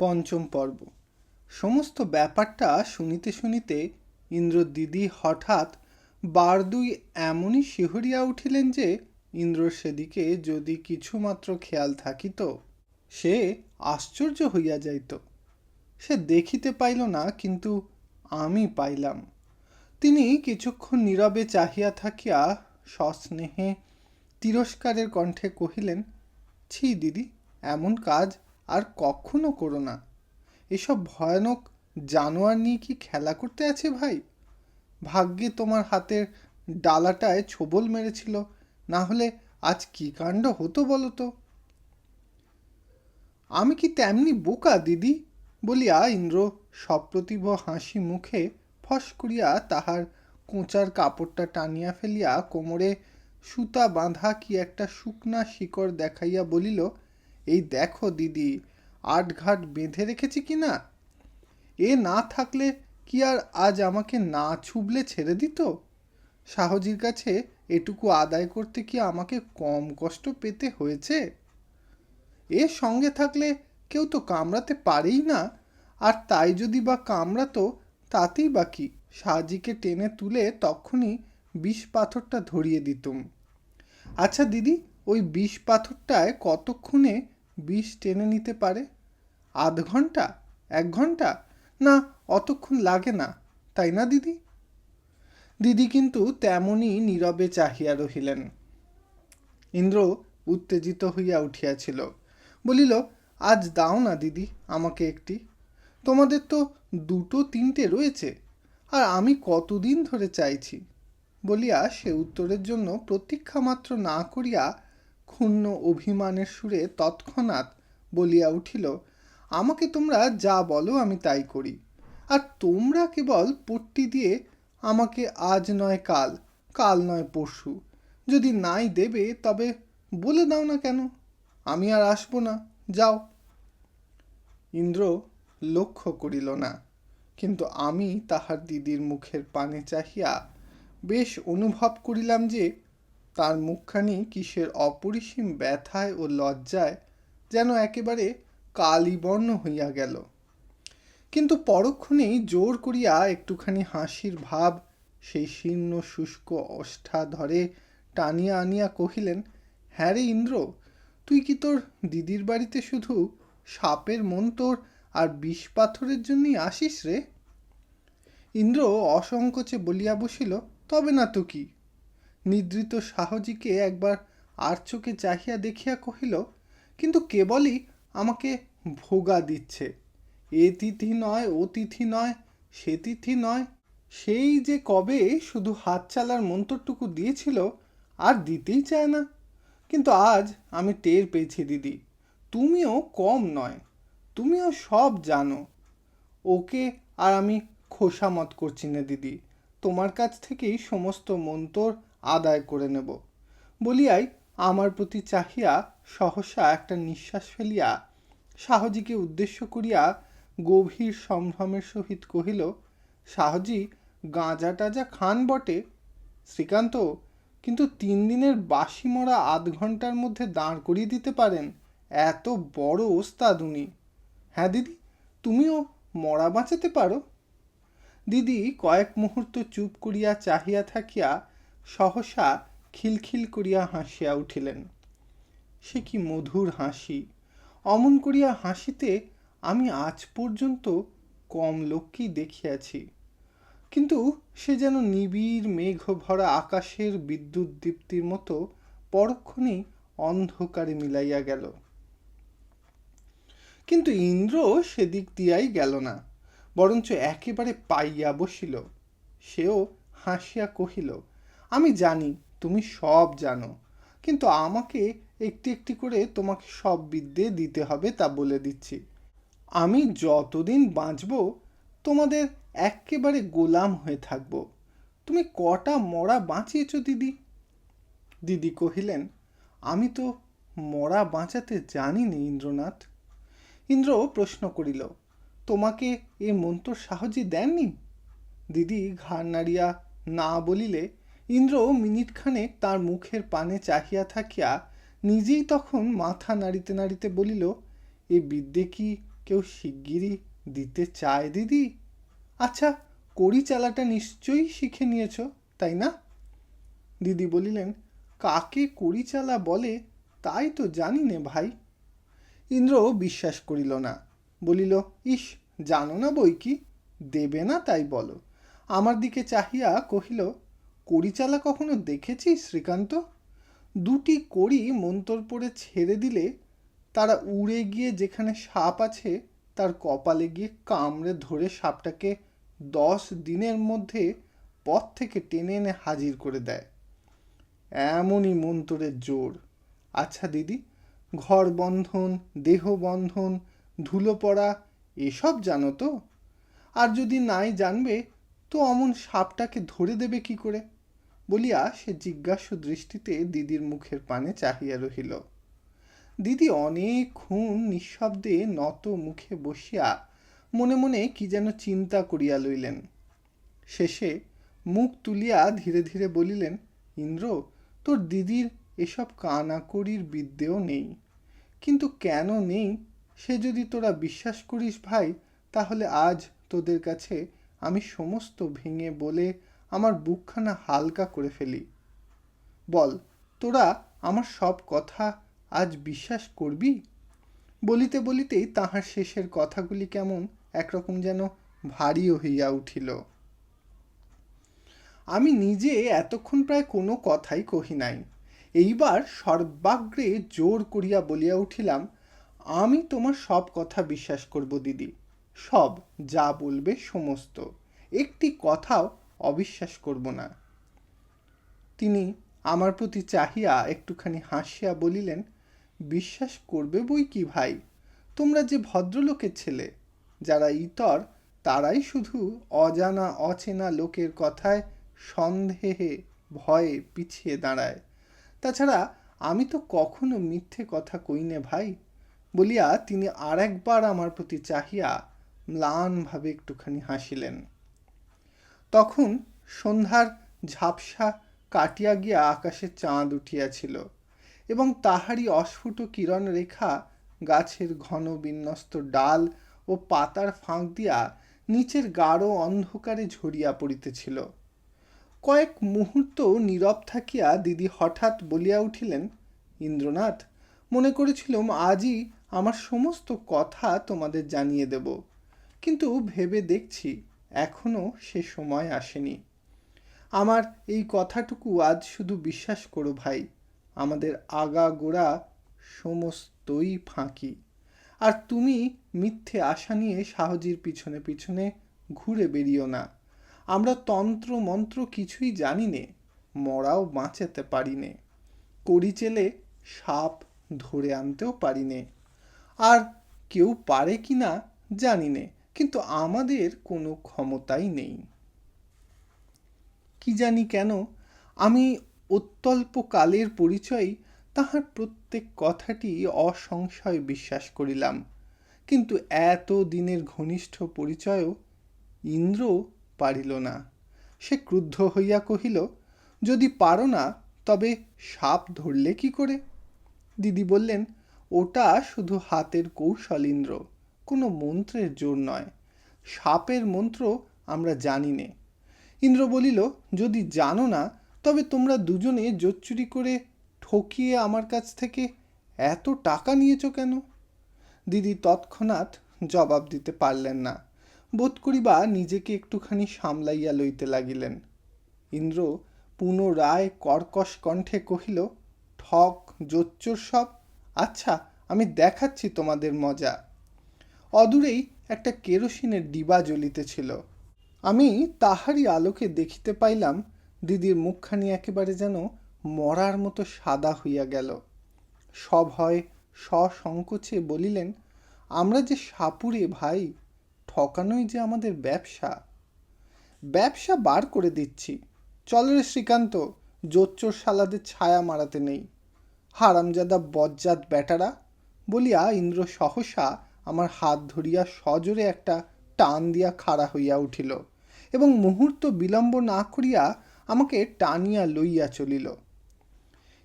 পঞ্চম পর্ব। সমস্ত ব্যাপারটা শুনিতে শুনিতে ইন্দ্র দিদি হঠাৎ বারদুই এমনই শিহরিয়া উঠিলেন যে ইন্দ্র সেদিকে যদি কিছুমাত্র খেয়াল থাকিত, সে আশ্চর্য হইয়া যাইত। সে দেখিতে পাইল না, কিন্তু আমি পাইলাম। তিনি কিছুক্ষণ নীরবে চাহিয়া থাকিয়া সস্নেহে তিরস্কারের কণ্ঠে কহিলেন, ছি দিদি, এমন কাজ আর কখনো করো না। এসব ভয়ানক জানোয়ার নিয়ে কি খেলা করতে আছে ভাই? ভাগ্যে তোমার হাতের ডালাটায় ছোবল মেরেছিল, না হলে আজ কি কাণ্ড হতো বলো তো? আমি কি তেমনি বোকা, দিদি? বলিয়া ইন্দ্র সপ্রতিভ হাসি মুখে ফস করিয়া তাহার কোঁচার কাপড়টা টানিয়া ফেলিয়া কোমরে সুতা বাঁধা কি একটা শুকনা শিকড় দেখাইয়া বলিল এই দেখো দিদি, আটঘাট বেঁধে রেখেছি কি না? এ না থাকলে কি আর আজ আমাকে না ছুবলে ছেড়ে দিত? শাহজির কাছে এটুকু আদায় করতে কি আমাকে কম কষ্ট পেতে হয়েছে? এর সঙ্গে থাকলে কেউ তো কামড়াতে পারেই না, আর তাই যদি বা কামড়াতো, তাতেই বা কি? সাজিকে টেনে তুলে তখনই বিষ পাথরটা ধরিয়ে দিতুম। আচ্ছা দিদি, ওই বিষ পাথরটায় কতক্ষণে বিষ টেনে নিতে পারে? আধ ঘণ্টা এক ঘণ্টা না, অতক্ষণ লাগে না, তাই না, দিদি? দিদি কিন্তু তেমনই নীরবে চাহিয়া রহিলেন। ইন্দ্র উত্তেজিত হইয়া উঠিয়াছিল। বলিল, আজ দাও না, দিদি, আমাকে একটি। তোমাদের তো দুটো তিনটে রয়েছে, আর আমি কতদিন ধরে চাইছি? বলিয়া সে উত্তরের জন্য প্রতীক্ষা মাত্র না করিয়া ক্ষুণ্ণ অভিমানের সুরে তৎক্ষণাৎ বলিয়া উঠিল, আমাকে তোমরা যা বলো আমি তাই করি। আর তোমরা কেবল পট্টি দিয়ে আমাকে আজ নয় কাল কাল নয় পরশু। যদি নাই দেবে, তবে বলে দাও না কেন? আমি আর আসব না, যাও ইন্দ্র লক্ষ্য করিল না, কিন্তু আমি তাহার দিদির মুখের পানে চাহিয়া বেশ অনুভব করিলাম যে তার মুখখানি কিসের অপরিসীম ব্যথায় ও লজ্জায় যেন একেবারে কালিবর্ণ হইয়া গেল। কিন্তু পরক্ষণেই জোর করিয়া একটুখানি হাসির ভাব সেই শীর্ণ শুষ্ক অষ্ঠা ধরে টানিয়া আনিয়া কহিলেন হ্যাঁ রে ইন্দ্র, তুই কি তোর দিদির বাড়িতে শুধু সাপের মন তোর আর বিষ পাথরের জন্যই আসিস রে? ইন্দ্র অসংকোচে বলিয়া বসিল, তবে না তো কি? নিদ্রিত সাহজিকে একবার আর চোখে চাহিয়া দেখিয়া কহিল, কিন্তু কেবলই আমাকে ভোগা দিচ্ছে। এ তিথি নয়, ও তিথি নয়, সে তিথি নয়। সেই যে কবে শুধু হাত চালার মন্তরটুকু দিয়েছিল, আর দিতেই চায় না। কিন্তু আজ আমি টের পেয়েছি দিদি, তুমিও কম নয়, তুমিও সব জানো। ওকে আর আমি খোসামত করছি না দিদি। তোমার কাছ থেকেই সমস্ত মন্তর আদায় করে নেব। বলিয়াই আমার প্রতি চাহিয়া সহসা একটা নিঃশ্বাস ফেলিয়া শাহজিকে উদ্দেশ্য করিয়া গভীর সম্ভ্রমের সহিত কহিল, শাহজি গাঁজা টাজা খান বটে। শ্রীকান্ত, কিন্তু তিন দিনের বাসি মরা আধ ঘণ্টার মধ্যে দাঁড় করিয়ে দিতে পারেন। এত বড় ওস্তাদ উনি। হ্যাঁ দিদি, তুমিও মরা বাঁচাতে পারো দিদি কয়েক মুহূর্ত চুপ করিয়া চাহিয়া থাকিয়া সহসা খিলখিল করিয়া হাসিয়া উঠিলেন। সে কি মধুর হাসি। অমন করিয়া হাসিতে আমি আজ পর্যন্ত কম লোককেই দেখিয়াছি। কিন্তু সে যেন নিবিড় মেঘ ভরা আকাশের বিদ্যুৎ দীপ্তির মতো পরক্ষণেই অন্ধকারে মিলাইয়া গেল। কিন্তু ইন্দ্র সেদিক দিয়াই গেল না, বরঞ্চ একেবারে পাইয়া বসিল। সেও হাসিয়া কহিল আমি জানি, তুমি সব জানো। কিন্তু আমাকে একটি একটি করে তোমাকে সব বিদ্যে দিতে হবে তা বলে দিচ্ছি। আমি যতদিন বাঁচব, তোমাদের একেবারে গোলাম হয়ে থাকব। তুমি কটা মরা বাঁচিয়েছ, দিদি? দিদি কহিলেন, আমি তো মরা বাঁচাতে জানি না ইন্দ্রনাথ। ইন্দ্র প্রশ্ন করিল, তোমাকে এ মন্ত্র সাহজি দেননি? দিদি ঘাড় নাড়িয়া না বলিলে ইন্দ্র মিনিটখানেক তার মুখের পানে চাহিয়া থাকিয়া নিজেই তখন মাথা নাড়িতে নাড়িতে বলিল, এ বিদ্যে কি কেউ শিগগিরই দিতে চায় দিদি? আচ্ছা কড়ি চালাটা নিশ্চয়ই শিখে নিয়েছ, তাই না? দিদি বলিলেন, কাকে কড়ি চালা বলে তাই তো জানি নে ভাই। ইন্দ্র বিশ্বাস করিল না, বলিল, ইস, জানো না বই কি? দেবে না তাই বলো। আমার দিকে চাহিয়া কহিল কড়ি চালা কখনো দেখেছিস, শ্রীকান্ত? দুটি কড়ি মন্তর পড়ে ছেড়ে দিলে তারা উড়ে গিয়ে যেখানে সাপ আছে, তার কপালে গিয়ে কামড়ে ধরে সাপটাকে দশ দিনের মধ্যে পথ থেকে টেনে এনে হাজির করে দেয়। এমনই মন্তরের জোর। আচ্ছা দিদি, ঘর বন্ধন, দেহ বন্ধন, ধুলো পড়া, এসব জানো তো? আর যদি নাই জানবে, তো অমন সাপটাকে ধরে দেবে কি করে? বলিয়া সে জিজ্ঞাসু দৃষ্টিতে দিদির মুখের পানে চাহিয়া রহিল। দিদি অনেকক্ষণ নিঃশব্দে নত মুখে বসিয়া মনে মনে কি যেন চিন্তা করিয়া লইলেন। শেষে মুখ তুলিয়া ধীরে ধীরে বলিলেন, ইন্দ্র, তোর দিদির এসব কানাকড়ির বিদ্যেও নেই। কিন্তু কেন নেই? সে যদি তোরা বিশ্বাস করিস ভাই, তাহলে আজ তোদের কাছে আমি সমস্ত ভেঙে বলে আমার বুকখানা হালকা করে ফেলি। বল, তোরা আমার সব কথা আজ বিশ্বাস করবি? বলিতে বলিতেই তাহার শেষের কথাগুলি কেমন একরকম যেন ভারীও হইয়া উঠিল। আমি নিজে এতক্ষণ প্রায় কোনো কথাই কহি নাই। এইবার সর্বাগ্রে জোর করিয়া বলিয়া উঠিলাম, আমি তোমার সব কথা বিশ্বাস করব, দিদি। সব, যা বলবে, সমস্ত। একটি কথাও অবিশ্বাস করব না। তিনি আমার প্রতি চাহিয়া একটুখানি হাসিয়া বলিলেন, বিশ্বাস করবে বই কি ভাই? তোমরা যে ভদ্রলোকের ছেলে, যারা ইতর, তারাই শুধু অজানা অচেনা লোকের কথায় সন্দেহে ভয়ে পিছিয়ে দাঁড়ায়। তাছাড়া আমি তো কখনো মিথ্যে কথা কইনে ভাই? বলিয়া তিনি আর একবার আমার প্রতি চাহিয়া ম্লানভাবে একটুখানি হাসিলেন। তখন সন্ধ্যার ঝাপসা কাটিয়া গিয়া আকাশে চাঁদ উঠিয়াছিল এবং তাহারই অস্ফুট কিরণ রেখা গাছের ঘন বিন্যস্ত ডাল ও পাতার ফাঁক দিয়া নিচের গাঢ় অন্ধকারে ঝরিয়া পড়িতেছিল। কয়েক মুহূর্ত নীরব থাকিয়া দিদি হঠাৎ বলিয়া উঠিলেন, ইন্দ্রনাথ, মনে করেছিলাম আজই আমার সমস্ত কথা তোমাদের জানিয়ে দেব, কিন্তু ভেবে দেখছি এখনও সে সময় আসেনি। আমার এই কথাটুকু আজ শুধু বিশ্বাস করো ভাই, আমাদের আগা গোড়া সমস্তই ফাঁকি। আর তুমি মিথ্যে আশা নিয়ে সাহজির পিছনে পিছনে ঘুরে বেরিও না। আমরা তন্ত্র মন্ত্র কিছুই জানি নে, মরাও বাঁচাতে পারি নে। কড়ি চেলে সাপ ধরে আনতেও পারি নে। আর কেউ পারে কি না জানি নে কিন্তু আমাদের কোনো ক্ষমতাই নেই। কি জানি কেন, আমি অত্যল্প কালের পরিচয় তাহার প্রত্যেক কথাটি অসংশয় বিশ্বাস করিলাম। কিন্তু এত দিনের ঘনিষ্ঠ পরিচয়ও ইন্দ্র পারিল না। সে ক্রুদ্ধ হইয়া কহিল, যদি পারো না, তবে সাপ ধরলে কি করে? দিদি বললেন, ওটা শুধু হাতের কৌশল, ইন্দ্র। কোনো মন্ত্রের জোর নয়। সাপের মন্ত্র আমরা জানি নে। ইন্দ্র বলিল, যদি জানো না, তবে তোমরা দুজনে জোচ্চুরি করে ঠকিয়ে আমার কাছ থেকে এত টাকা নিয়েছ কেন? দিদি তৎক্ষণাৎ জবাব দিতে পারলেন না। বোধ করিবা নিজেকে একটুখানি সামলাইয়া লইতে লাগিলেন। ইন্দ্র পুনরায় কর্কশ কণ্ঠে কহিল, ঠক, জোচ্চোর সব। আচ্ছা আমি দেখাচ্ছি তোমাদের মজা। অদূরেই একটা কেরোসিনের ডিবা জ্বলিতেছিল। আমি তাহারই আলোকে দেখিতে পাইলাম, দিদির মুখখানি একেবারে যেন মরার মতো সাদা হইয়া গেল। সভয় সসংকোচে বলিলেন, আমরা যে সাপুরে ভাই, ঠকানোই যে আমাদের ব্যবসা? ব্যবসা বার করে দিচ্ছি। চল রে শ্রীকান্ত, জোচ্চোর সালাদের ছায়া মারাতে নেই। হারামজাদা বজ্জাত বেটারা, বলিয়া ইন্দ্র সহসা আমার হাত ধরিয়া সজোরে একটা টান দিয়া খাড়া হইয়া উঠিল এবং মুহূর্ত বিলম্ব না করিয়া আমাকে টানিয়া লইয়া চলিল।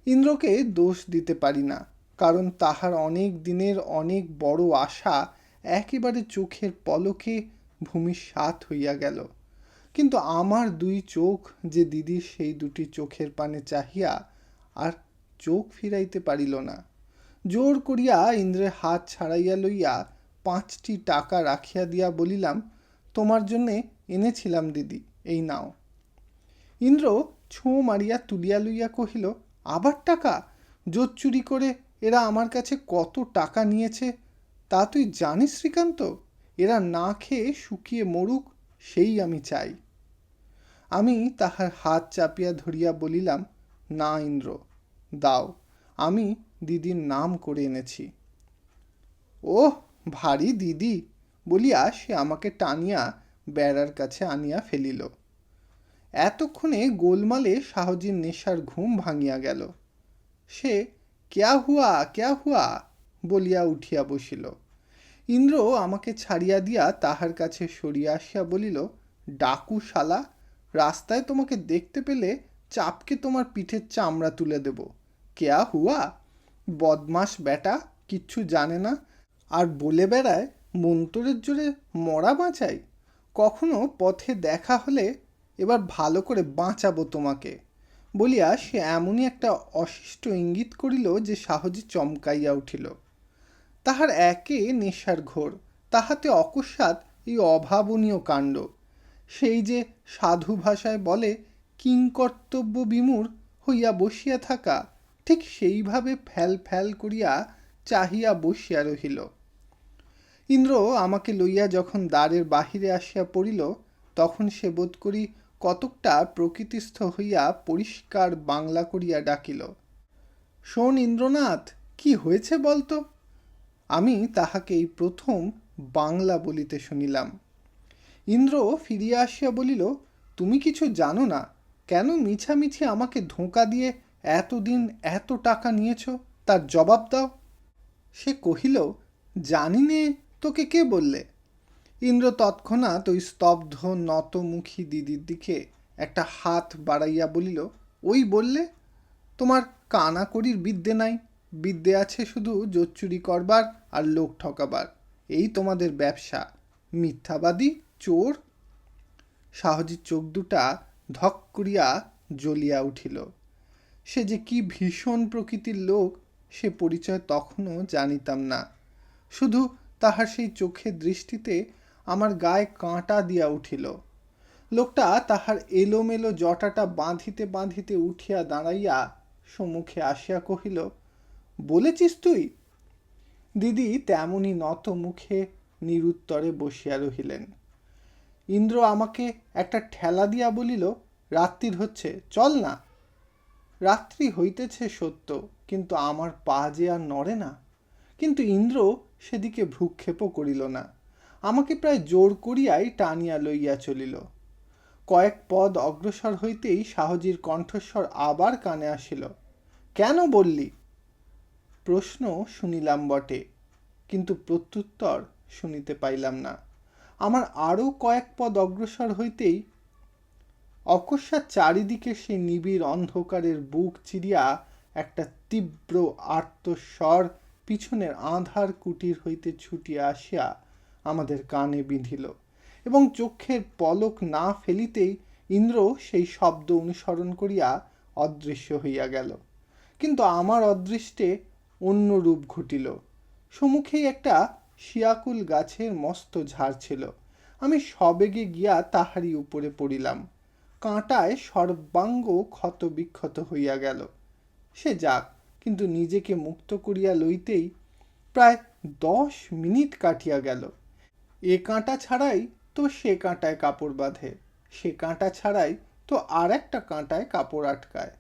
ইন্দ্রকে দোষ দিতে পারি না, কারণ তাহার অনেক দিনের অনেক বড় আশা একেবারে চোখের পলকে ভূমিসাৎ হইয়া গেল। কিন্তু আমার দুই চোখ যে দিদির সেই দুটি চোখের পানে চাহিয়া আর চোখ ফিরাইতে পারিল না। জোর করিয়া ইন্দ্রের হাত ছাড়াইয়া লইয়া পাঁচটি টাকা রাখিয়া দিয়া বলিলাম, তোমার জন্যে এনেছিলাম দিদি, এই নাও। ইন্দ্র ছোঁ মারিয়া তুলিয়া লইয়া কহিল, আবার টাকা? জোর চুরি করে এরা আমার কাছে কত টাকা নিয়েছে, তা তুই জানিস শ্রীকান্ত? এরা না খেয়ে শুকিয়ে মরুক, সেই আমি চাই। আমি তাহার হাত চাপিয়া ধরিয়া বলিলাম, না ইন্দ্র, দাও, আমি দিদির নাম করে এনেছি। ওহ ভারী দিদি বলিয়া সে আমাকে টানিয়া বেড়ার কাছে আনিয়া ফেলিল। এতক্ষণে গোলমালে শাহজির নেশার ঘুম ভাঙিয়া গেল। সে ক্যা হুয়া ক্যা হুয়া বলিয়া উঠিয়া বসিল। ইন্দ্র আমাকে ছাড়িয়া দিয়া তাহার কাছে সরিয়া আসিয়া বলিল ডাকু শালা রাস্তায় তোমাকে দেখতে পেলে চাপকে তোমার পিঠের চামড়া তুলে দেব। কেয়া হুয়া? বদমাস বেটা কিচ্ছু জানে না আর বলে বেড়ায়, মন্তরের জোরে মরা বাঁচাই। কখনো পথে দেখা হলে এবার ভালো করে বাঁচাবো তোমাকে। বলিয়া সে এমনই একটা অশিষ্ট ইঙ্গিত করিল যে সাহজে চমকাইয়া উঠিল। তাহার একে নেশার ঘোর, তাহাতে অকস্মাৎ এই অভাবনীয় কাণ্ড। সেই যে সাধু ভাষায় বলে কিংকর্তব্য বিমূর হইয়া বসিয়া থাকা ঠিক সেইভাবে ফ্যাল ফ্যাল করিয়া চাহিয়া বসিয়া রহিল। ইন্দ্র আমাকে লইয়া যখন দ্বারের বাহিরে আসিয়া পড়িল, তখন সে বোধ করি কতকটা প্রকৃতিস্থ হইয়া পরিষ্কার বাংলা করিয়া ডাকিল, শোন ইন্দ্রনাথ, কি হয়েছে বলতো? আমি তাহাকে এই প্রথম বাংলা বলিতে শুনিলাম। ইন্দ্র ফিরিয়া আসিয়া বলিল, তুমি কিছু জানো না? কেন মিছামিছি আমাকে ধোঁকা দিয়ে এতদিন এত টাকা নিয়েছ? তার জবাব দাও। সে কহিল, জানি নে তোকে কে বললে? ইন্দ্র তৎক্ষণাৎ ওই স্তব্ধ, নতমুখী দিদির দিকে একটা হাত বাড়াইয়া বলিল, ওই বললে? তোমার কানা করির বিদ্যে নাই। বিদ্যে আছে শুধু জোচ্চুরি করবার আর লোক ঠকাবার। এই তোমাদের ব্যবসা। মিথ্যাবাদী, চোর? সাহজির চোখ দুটা ধক করিয়া জ্বলিয়া উঠিল। সে যে কি ভীষণ প্রকৃতির লোক, সে পরিচয় তখনও জানিতাম না। শুধু তাহার সেই চোখের দৃষ্টিতে আমার গায়ে কাঁটা দিয়া উঠিল। লোকটা তাহার এলোমেলো জটাটা বাঁধিতে বাঁধিতে উঠিয়া দাঁড়াইয়া সম্মুখে আসিয়া কহিল, বলেছিস তুই? দিদি তেমনি নত মুখে নিরুত্তরে বসিয়া রহিলেন। ইন্দ্র আমাকে একটা ঠেলা দিয়া বলিল, রাত্রির হচ্ছে, চল না। রাত্রি হইতেছে সত্য, কিন্তু আমার পা যে আর নড়ে না। কিন্তু ইন্দ্র সেদিকে ভ্রুক্ষেপও করিল না। আমাকে প্রায় জোর করিয়াই টানিয়া লইয়া চলিল। কয়েক পদ অগ্রসর হইতেই সাহজির কণ্ঠস্বর আবার কানে আসিল। কেন বললি? প্রশ্ন শুনিলাম বটে, কিন্তু প্রত্যুত্তর শুনিতে পাইলাম না। আমার আরও কয়েক পদ অগ্রসর হইতেই অকস্মাৎ চারিদিকে সে নিবিড় অন্ধকারের বুক চিরিয়া একটা তীব্র আর্তস্বর পিছনের আধার কুটির হইতে ছুটিয়া আসিয়া আমাদের কানে বিঁধিল এবং চক্ষের পলক না ফেলিতেই ইন্দ্র সেই শব্দ অনুসরণ করিয়া অদৃশ্য হইয়া গেল। কিন্তু আমার অদৃষ্টে অন্য রূপ ঘটিল। সম্মুখেই একটা শিয়াকুল গাছের মস্ত ঝাড় ছিল। আমি সবেগে গিয়া তাহারই উপরে পড়িলাম। কাঁটায় সর্বাঙ্গ ক্ষত বিক্ষত হইয়া গেল। সে যাক কিন্তু নিজেকে মুক্ত করিয়া লইতেই প্রায় দশ মিনিট কাটিয়া গেল। এ কাঁটা ছাড়াই তো সে কাঁটায় কাপড় বাঁধে, সে কাঁটা ছাড়াই তো আর একটা কাঁটায় কাপড় আটকায়।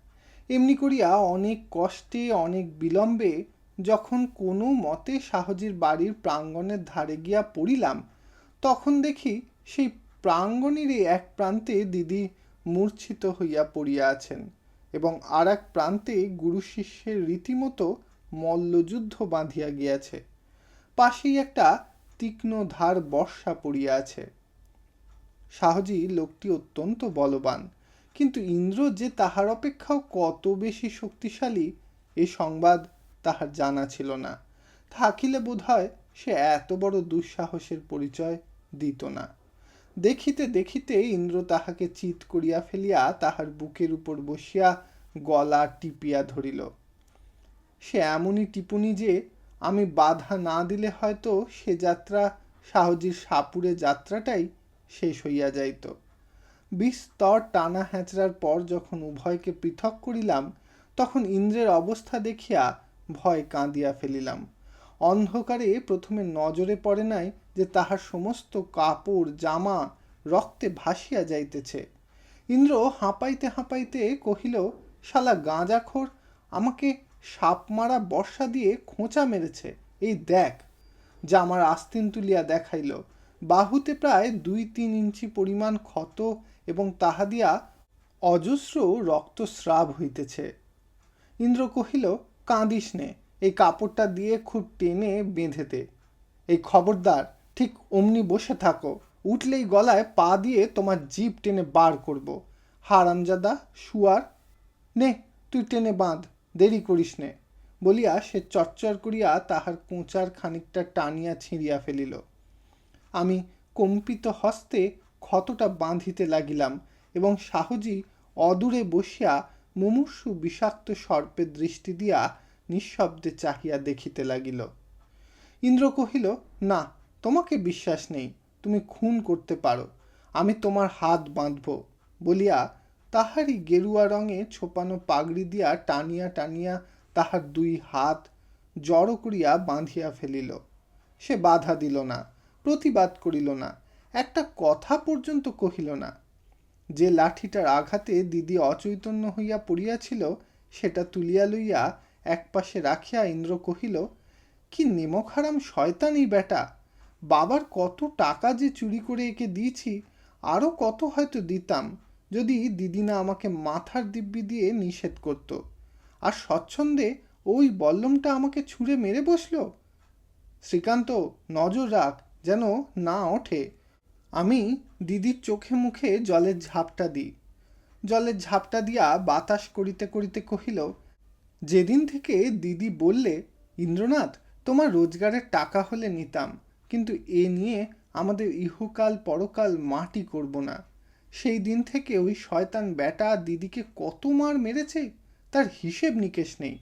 এমনি করিয়া অনেক কষ্টে, অনেক বিলম্বে যখন কোনো মতে সাহজির বাড়ির প্রাঙ্গণের ধারে গিয়া পড়িলাম, তখন দেখি সেই প্রাঙ্গণেরই এক প্রান্তে দিদি মূর্ছিত হইয়া পড়িয়া আছেন। এবং আর এক প্রান্তে গুরু শিষ্যের রীতিমতো মল্লযুদ্ধ বাঁধিয়া গিয়াছে। পাশেই একটা তীক্ষ্ণ ধার বর্ষা পড়িয়া আছে। সাহজি লোকটি অত্যন্ত বলবান, কিন্তু ইন্দ্র যে তাহার অপেক্ষাও কত বেশি শক্তিশালী, এ সংবাদ তাহার জানা ছিল না। থাকিলে বোধ হয় সে এত বড় দুঃসাহসের পরিচয় দিত না। দেখিতে দেখিতে ইন্দ্র তাহাকে চিত করিয়া ফেলিয়া তাহার বুকের উপর বসিয়া গলা টিপিয়া ধরিল। সে এমনই টিপুনি যে, আমি বাধা না দিলে হয়তো সে যাত্রা সাহজির সাপুরে যাত্রাটাই শেষ হইয়া যাইত। বিস্তর টানা হ্যাঁচড়ার পর যখন উভয়কে পৃথক করিলাম, তখন ইন্দ্রের অবস্থা দেখিয়া ভয় কাঁদিয়া ফেলিলাম। অন্ধকারে প্রথমে নজরে পড়ে নাই যে তাহার সমস্ত কাপড়, জামা রক্তে ভাসিয়া যাইতেছে। ইন্দ্র হাঁপাইতে হাঁপাইতে কহিল, শালা গাঁজাখোর, আমাকে সাপ মারা বর্ষা দিয়ে খোঁচা মেরেছে। এই দেখ। যা আমার আস্তিন তুলিয়া দেখাইল। বাহুতে প্রায় দুই তিন ইঞ্চি পরিমাণ ক্ষত এবং তাহা দিয়া অজস্র রক্তস্রাব হইতেছে। ইন্দ্র কহিল, কাঁদিস নে, এই কাপড়টা দিয়ে খুব টেনে বেঁধেতে। এই খবরদার ঠিক অমনি বসে থাকো। উঠলেই গলায় পা দিয়ে তোমার জিভ টেনে বার করব। হারামজাদা শুয়ার। নে, তুই টেনে বাঁধ, দেরি করিস নে। বলিয়া সে চচ্চর করিয়া তাহার কোঁচার খানিকটা টানিয়া ছিঁড়িয়া ফেলিল। আমি কম্পিত হস্তে ক্ষতটা বাঁধিতে লাগিলাম এবং সাহজি অদূরে বসিয়া মুমূর্ষু বিষাক্ত সর্পের দৃষ্টি দিয়া নিঃশব্দে চাহিয়া দেখিতে লাগিল। ইন্দ্র কহিল, না তোমাকে বিশ্বাস নেই, তুমি খুন করতে পারো। আমি তোমার হাত বাঁধব বলিয়া তাহারই গেরুয়া রঙে ছোপানো পাগড়ি দিয়া টানিয়া টানিয়া তাহার দুই হাত জড়ো করিয়া বাঁধিয়া ফেলিল। সে বাধা দিল না, প্রতিবাদ করিল না, একটা কথা পর্যন্ত কহিল না। যে লাঠিটার আঘাতে দিদি অচৈতন্য হইয়া পড়িয়াছিল, সেটা তুলিয়া লইয়া একপাশে রাখিয়া ইন্দ্র কহিল, কি নেমখারাম শয়তানি বেটা! বাবার কত টাকা যে চুরি করে একে দিয়েছি, আরও কত হয়তো দিতাম যদি দিদি না আমাকে মাথার দিব্যি দিয়ে নিষেধ করত। আর স্বচ্ছন্দে ওই বল্লমটা আমাকে ছুঁড়ে মেরে বসল? শ্রীকান্ত, নজর রাখ যেন না ওঠে। আমি দিদির চোখে মুখে জলের ঝাপটা দিই। জলের ঝাপটা দিয়া বাতাস করিতে করিতে কহিল, যেদিন থেকে দিদি বললে, ইন্দ্রনাথ, তোমার রোজগারের টাকা হলে নিতাম। কিন্তু এ নিয়ে আমাদের ইহুকাল পরকাল মাটি করব না। সেই দিন থেকে ওই শয়তান বেটা দিদিকে কত মার মেরেছে, তার হিসেব নিকেশ নেই।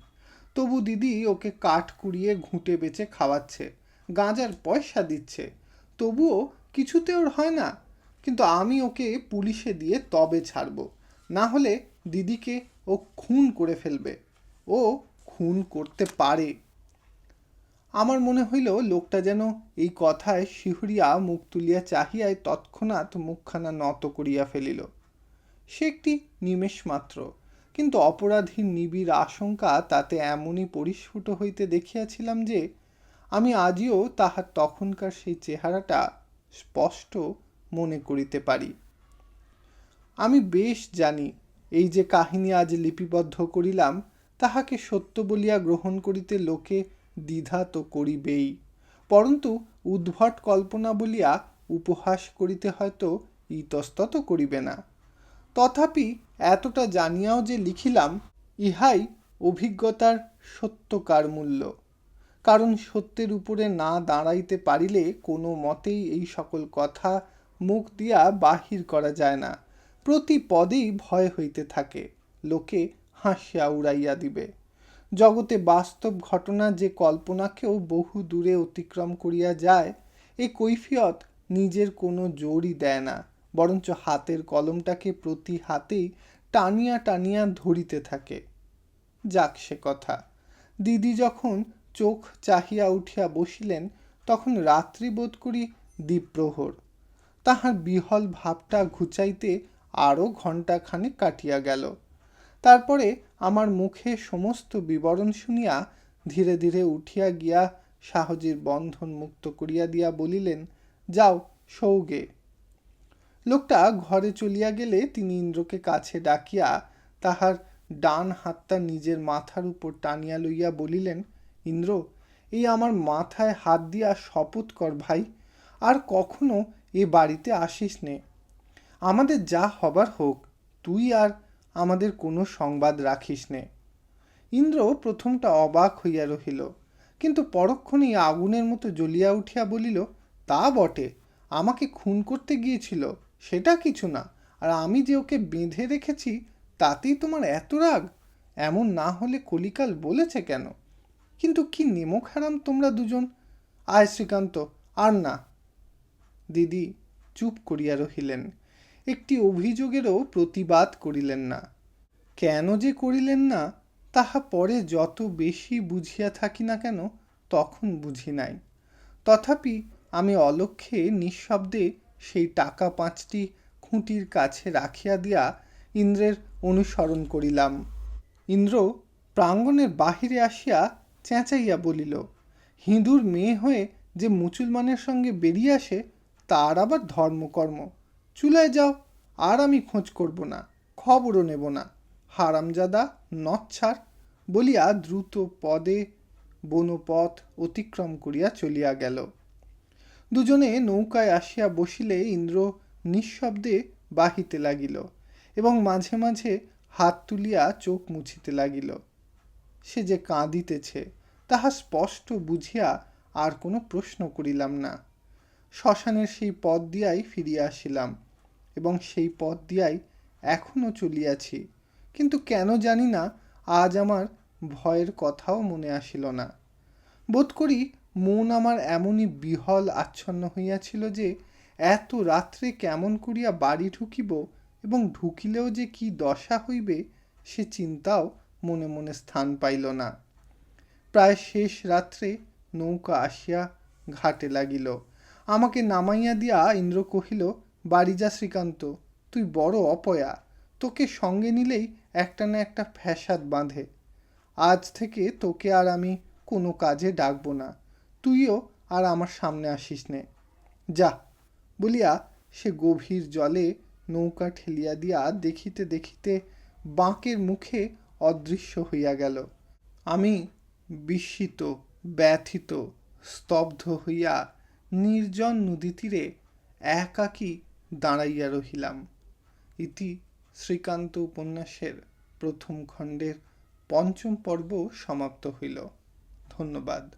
তবু দিদি ওকে কাঠ কুড়িয়ে ঘুঁটে বেচে খাওয়াচ্ছে, গাঁজার পয়সা দিচ্ছে। তবুও কিছুতে ওর হয় না, কিন্তু আমি ওকে পুলিশে দিয়ে তবে ছাড়ব, না হলে দিদিকে ও খুন করে ফেলবে। ও খুন করতে পারে। আমার মনে হইল লোকটা যেন এই কথায় শিহরিয়া মুখ তুলিয়া চাহিয়ায় তৎক্ষণাৎ মুখখানা নত করিয়া ফেলিল। সে একটি নিমেষ মাত্র, কিন্তু অপরাধীর নিবিড় আশঙ্কা তাতে এমনই পরিস্ফুট হইতে দেখিয়াছিলাম যে, আমি আজও তাহার তখনকার সেই চেহারাটা স্পষ্ট মনে করিতে পারি। আমি বেশ জানি, এই যে কাহিনী আজ লিপিবদ্ধ করিলাম, তাহাকে সত্য বলিয়া গ্রহণ করিতে লোকে দ্বিধা তো করিবেই। পরন্তু উদ্ভট কল্পনা বলিয়া উপহাস করিতে হয়তো ইতস্তত করিবে না। তথাপি এতটা জানিয়াও যে লিখিলাম, ইহাই অভিজ্ঞতার সত্যকার মূল্য। কারণ সত্যের উপরে না দাঁড়াইতে পারিলে কোনো মতেই এই সকল কথা মুখ দিয়া বাহির করা যায় না। প্রতি পদেই ভয় হইতে থাকে, লোকে হাসিয়া উড়াইয়া দিবে। জগতে বাস্তব ঘটনা যে কল্পনাকেও বহু দূরে অতিক্রম করিয়া যায়, এ কৈফিয়ত নিজের কোনো জোরই দেয় না, বরঞ্চ হাতের কলমটাকে প্রতি হাতেই টানিয়া টানিয়া ধরিতে থাকে। যাক সে কথা। দিদি যখন চোখ চাহিয়া উঠিয়া বসিলেন, তখন রাত্রি বোধ করি দ্বীপ্রহর। তাহার বিহল ভাবটা ঘুচাইতে আরও ঘণ্টাখানেক কাটিয়া গেল। তারপরে আমার মুখে সমস্ত বিবরণ শুনিয়া ধীরে ধীরে উঠিয়া গিয়া সাহজীর বন্ধন মুক্ত করিয়া দিয়া বলিলেন, যাও সৌগে লোকটা ঘরে চলিয়া গেলে তিনি ইন্দ্রকে কাছে ডাকিয়া তাহার ডান হাতটা নিজের মাথার উপর টানিয়া লইয়া বলিলেন, ইন্দ্র, এই আমার মাথায় হাত দিয়া শপথ কর ভাই, আর কখনো এ বাড়িতে আসিস নে। আমাদের যা হবার হোক, তুই আর আমাদের কোনো সংবাদ রাখিস নে। ইন্দ্র প্রথমটা অবাক হইয়া রহিল, কিন্তু পরক্ষণেই আগুনের মতো জ্বলিয়া উঠিয়া বলিল, তা বটে, আমাকে খুন করতে গিয়েছিল, সেটা কিছু না, আর আমি যে ওকে বেঁধে রেখেছি, তাতেই তোমার এত রাগ? এমন না হলে কলিকাল বলেছে কেন? কিন্তু কি নেমক হারাম তোমরা দুজন? আয় শ্রীকান্ত, আর না। দিদি চুপ করিয়া রহিলেন। একটি অভিযোগেরও প্রতিবাদ করিলেন না। কেন যে করিলেন না, তাহা পরে যত বেশি বুঝিয়া থাকি না কেন, তখন বুঝি নাই। তথাপি আমি অলক্ষ্যে নিঃশব্দে সেই টাকা পাঁচটি খুঁটির কাছে রাখিয়া দিয়া ইন্দ্রের অনুসরণ করিলাম। ইন্দ্র প্রাঙ্গণের বাহিরে আসিয়া চেঁচাইয়া বলিল, হিঁদুর মেয়ে হয়ে যে মুসলমানের সঙ্গে বেরিয়ে আসে, তার আবার ধর্মকর্ম। চুলায় যাও, আর আমি খোঁজ করব না, খবরও নেব না। হারামজাদা নচ্ছার বলিয়া দ্রুত পদে বনপথ অতিক্রম করিয়া চলিয়া গেল। দুজনে নৌকায় আসিয়া বসিলে ইন্দ্র নিঃশব্দে বাহিতে লাগিল এবং মাঝে মাঝে হাত তুলিয়া চোখ মুছিতে লাগিল। সে যে কাঁদিতেছে, তাহা স্পষ্ট বুঝিয়া আর কোনো প্রশ্ন করিলাম না। শ্মশানের সেই পথ দিয়াই ফিরিয়া আসিলাম এবং সেই পথ দিয়াই এখনও চলিয়াছি। কিন্তু কেন জানি না, আজ আমার ভয়ের কথাও মনে আসিল না। বোধ করি মন আমার এমনই বিহল আচ্ছন্ন হইয়াছিল যে, এত রাত্রে কেমন করিয়া বাড়ি ঢুকিব এবং ঢুকিলেও যে কি দশা হইবে, সে চিন্তাও মনে মনে স্থান পাইল না। প্রায় শেষ রাত্রে নৌকা আসিয়া ঘাটে লাগিল। আমাকে নামাইয়া দিয়া ইন্দ্র কহিল, বাড়ি যা শ্রীকান্ত, তুই বড় অপয়া। তোকে সঙ্গে নিলেই একটা না একটা ফ্যাসাদ বাঁধে। আজ থেকে তোকে আর আমি কোনো কাজে ডাকবো না। তুইও আর আমার সামনে আসিস নে। যা। বলিয়া সে গভীর জলে নৌকা ঠেলিয়া দিয়া দেখিতে দেখিতে বাঁকের মুখে অদৃশ্য হইয়া গেল। আমি বিস্মিত, ব্যথিত, স্তব্ধ হইয়া নির্জন নদী তীরে একাকী দাঁড়াইয়া রহিলাম। ইতি শ্রীকান্ত উপন্যাসের প্রথম খণ্ডের পঞ্চম পর্ব সমাপ্ত হইল। ধন্যবাদ।